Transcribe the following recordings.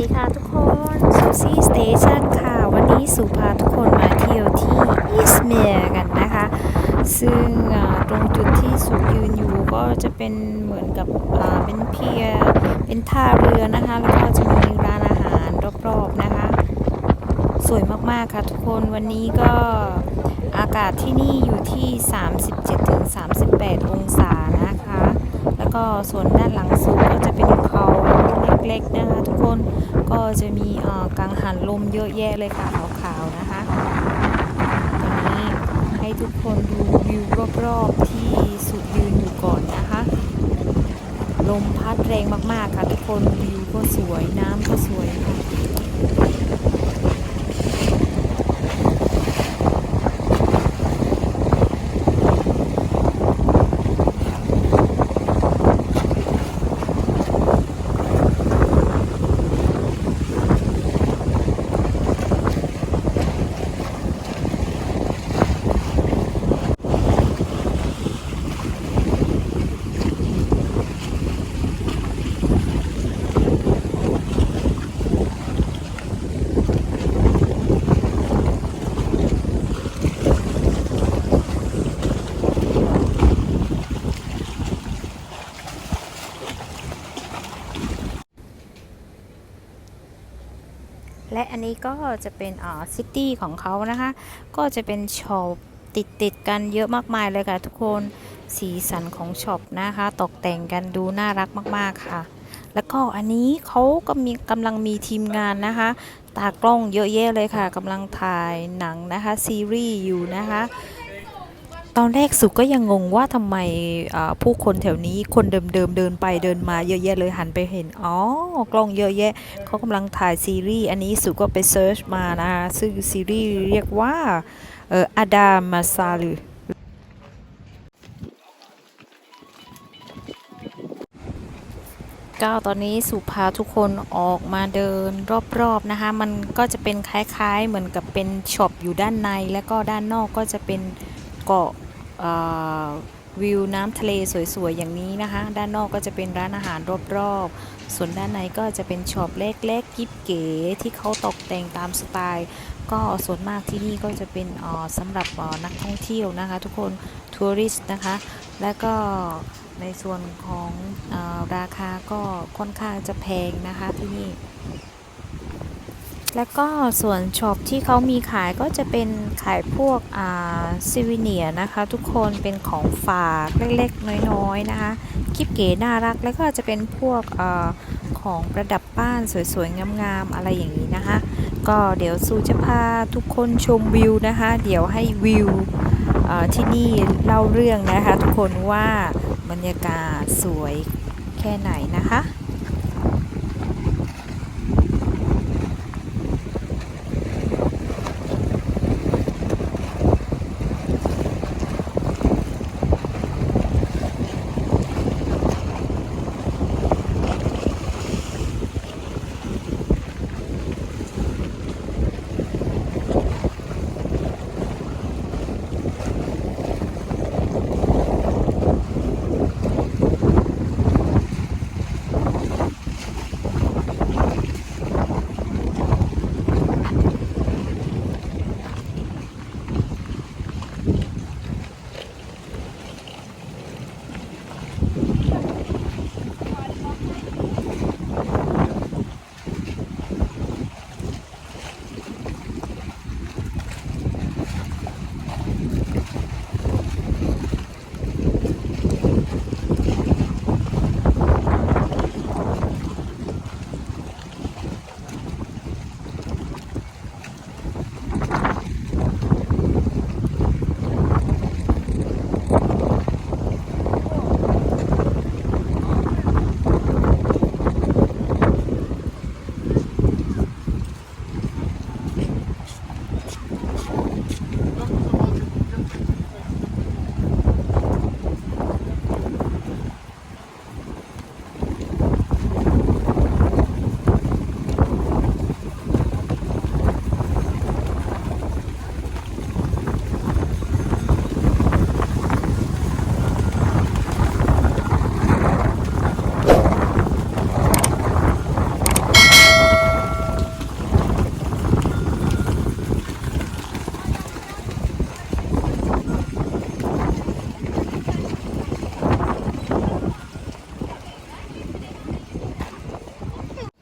ดีค่ะทุกคนซูซี่สเตชันค่ะ วันนี้สุพาทุกคนมาเที่ยวที่อิสเมียร์กันนะคะ ซึ่งตรงจุดที่สุยืนอยู่ก็จะเป็นเหมือนกับเป็นเพียเป็นท่าเรือนะคะ แล้วก็จะมีร้านอาหารรอบๆนะคะ สวยมากๆค่ะทุกคนวันนี้ก็อากาศที่นี่อยู่ที่ 37-38 องศานะคะ แล้วก็ส่วนด้านหลังสุดก็จะเป็นเขาเล็กๆ นกคนก็จะมีกังหันลมเยอะแยะเลยค่ะขาวๆนะคะตอนนี้ให้ทุกคนดูวิวรอบๆที่สุดยืนอยู่ก่อนนะคะ ลมพัดแรงมากๆค่ะทุกคนวิวก็สวยน้ำก็สวยค่ะ และอันนี้ก็จะเป็นอ่าซิตี้ของเขานะคะ ก็จะเป็นช็อปติดติดๆกันเยอะมากมายเลยค่ะทุกคนสีสันของช็อปนะคะ ตกแต่งกันดูน่ารักมาก ๆ ค่ะ แล้วก็อันนี้เขาก็มีกำลังมีทีมงานนะคะ ตากล้องเยอะแยะเลยค่ะกำลังถ่ายหนังนะคะ ซีรีส์อยู่นะคะ ตอนแรกสุก็ยังงงว่าทำไมผู้คนแถวนี้คนเดิมๆเเดินไปเดินมาเยอะแยะเลยหันไปเห็น อ๋อกล้องเยอะแยะเขากำลังถ่ายซีรีส์อันนี้สุก็ไปเซิร์ชมานะซึ่งซีรีส์เรียกว่าเอออาดามาซาลืก็ตอนนี้สุพาทุกคนออกมาเดินรอบๆนะคะ มันก็จะเป็นคล้ายๆเหมือนกับเป็นช็อปอยู่ด้านใน แล้วก็ด้านนอกก็จะเป็น เกาะวิวน้ำทะเลสวยๆ อย่างนี้นะคะ ด้านนอกก็จะเป็นร้านอาหารรอบๆ ส่วนด้านในก็จะเป็นช็อปเล็กๆกิ๊บเก๋ที่เขาตกแต่งตามสไตล์ ก็ส่วนมากที่นี่ก็จะเป็นสำหรับนักท่องเที่ยวนะคะ ทุกคนทัวริสต์นะคะ และก็ในส่วนของอราคาก็ค่อนข้างจะแพงนะคะที่นี่ แล้วก็ส่วนช็อปที่เขามีขายก็จะเป็นขายพวกอ่าซิวิเนียนะคะทุกคนเป็นของฝากเล็กๆ น้อยๆนะคะคลิปเก๋น่ารักแล้วก็จะเป็นพวกอาของประดับบ้านสวยๆ งามๆ อะไรอย่างนี้นะคะ ก็เดี๋ยวซูจะพาทุกคนชมวิวนะคะ เดี๋ยวให้วิวที่นี่เล่าเรื่องนะคะ ทุกคนว่าบรรยากาศสวยแค่ไหนนะคะ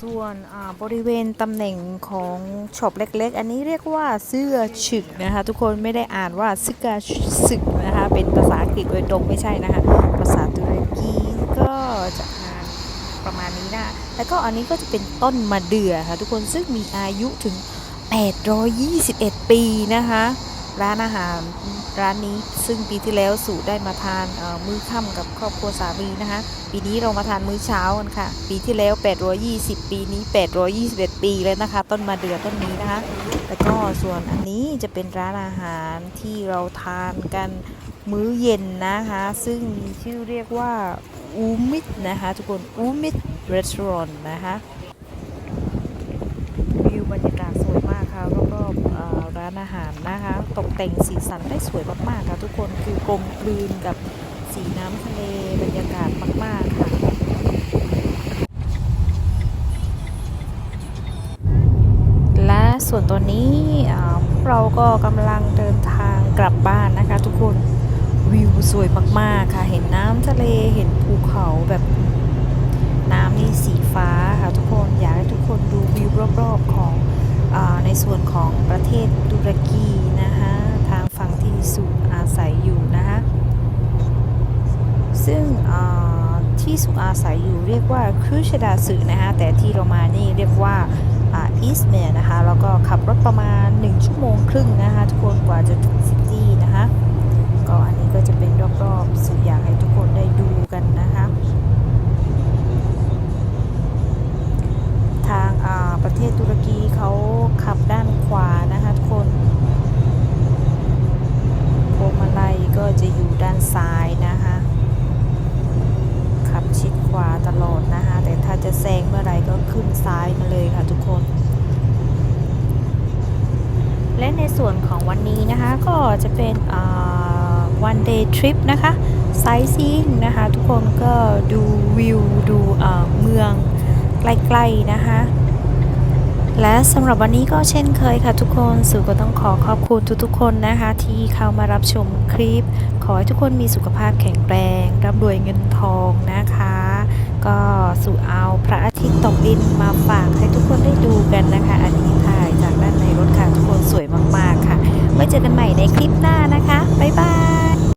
ส่วนบริเวณตำแหน่งของช็อปเล็ก ๆ อันนี้เรียกว่าเสื้อฉึกนะคะ ทุกคนไม่ได้อ่านว่าซึกาสึกนะคะ เป็นภาษาอังกฤษโดยตรงไม่ใช่นะคะ ภาษาตุรกีก็จะอ่านประมาณนี้นะ แล้วก็อันนี้ก็จะเป็นต้นมะเดื่อค่ะทุกคนซึ่งมีอายุถึง 821 ปีนะคะ ร้านอาหารร้านนี้ซึ่งปีที่แล้วสู่ได้มาทานมื้อค่ำกับครอบครัวสามีนะคะปีนี้เรามาทานมื้อเช้ากันค่ะ ปีที่แล้ว 820 ปีนี้ 821 ปีเลยนะคะ ต้นมาเดือต้นนี้นะคะแล้วก็ส่วนอันนี้จะเป็นร้านอาหารที่เราทานกันมื้อเย็นนะคะ ซึ่งมีชื่อเรียกว่าอูมิดนะคะ ทุกคนอูมิดรีสอร์ทนะคะ วิวบรรยากาศสวยมากค่ะรอบๆเอ่อร้านอาหารนะคะ ตกแต่งสีสันได้สวยมากๆค่ะทุกคนคือกลมกลืนกับสีน้ำทะเลบรรยากาศมากๆค่ะและส่วนตัวนี้เราก็กำลังเดินทางกลับบ้านนะคะ ทุกคนวิวสวยมากๆค่ะ เห็นน้ำทะเลเห็นภูเขาแบบน้ำนี่สีฟ้าค่ะทุกคนอยากให้ทุกคนดูวิวรอบๆของ ในส่วนของประเทศตุรกีนะคะทางฝั่งที่สุอาศัยอยู่นะคะซึ่งที่สุอาศัยอยู่เรียกว่าครูชดาสึนะคะแต่ที่เรามานี่เรียกว่าอีสเมียนะคะแล้วก็ขับรถประมาณ 1 ชั่วโมงครึ่งนะคะทุกคนกว่าจะถึงซิตี้นะคะก็อันนี้ก็จะเป็นรอบๆ เป็น one day trip นะคะ sightseeing นะคะ ทุกคนก็ดูวิว ดูอ่าเมืองใกล้ๆนะคะ และสำหรับวันนี้ก็เช่นเคยค่ะทุกคนสู่ก็ต้องขอขอบคุณทุกๆคนนะคะ ที่เข้ามารับชมคลิป ขอให้ทุกคนมีสุขภาพแข็งแรงร่ำรวยเงินทองนะคะ ก็สู่เอาพระอาทิตย์ตกดินมาฝากให้ทุกคนได้ดูกันนะคะ อันนี้ถ่ายจากด้านในรถค่ะ ทุกคนสวยมากๆค่ะไว้เจอกันใหม่ในคลิปหน้านะคะ บ๊ายบาย